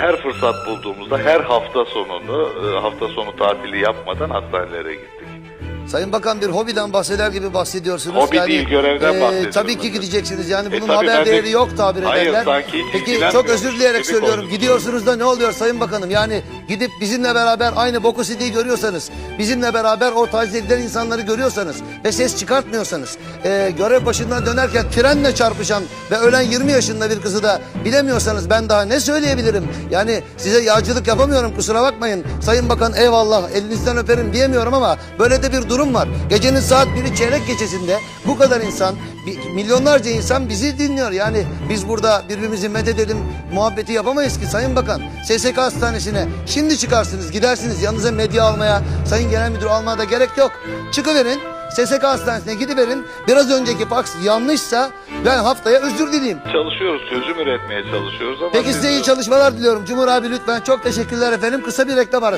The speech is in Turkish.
Her fırsat bulduğumuzda her hafta sonunu, e, hafta sonu tatili yapmadan hastanelere gittik. Sayın Bakan bir hobiden bahseder gibi bahsediyorsunuz. Hobi değil, görevden bahsediyorum Tabii ki gideceksiniz yani E, bunun tabii haber ben de- değeri yok tabir Hayır, ederler. sanki Peki çok özür dileyerek söylüyorum. Gidiyorsunuz da ne oluyor Sayın Bakanım? Yani gidip bizimle beraber aynı Boku City'yi görüyorsanız, bizimle beraber o taciz insanları görüyorsanız ve ses çıkartmıyorsanız, e, görev başından dönerken trenle çarpışan ve ölen 20 yaşında bir kızı da bilemiyorsanız ben daha ne söyleyebilirim? Yani size yağcılık yapamıyorum kusura bakmayın. Sayın Bakan eyvallah elinizden öperim diyemiyorum ama böyle de bir durum var. Gecenin saat biri çeyrek gecesinde bu kadar insan, milyonlarca insan bizi dinliyor. Yani biz burada birbirimizi methedelim muhabbeti yapamayız ki Sayın Bakan. SSK Hastanesi'ne şimdi çıkarsınız gidersiniz yanınıza medya almaya, Sayın Genel Müdür almaya da gerek yok. Çıkıverin. SSK Hastanesi'ne gidiverin. Biraz önceki faks yanlışsa ben haftaya özür dileyim. Çalışıyoruz, çözüm üretmeye çalışıyoruz ama... Peki size iyi çalışmalar diliyorum. Cumhur abi lütfen çok teşekkürler efendim. Kısa bir reklam arası.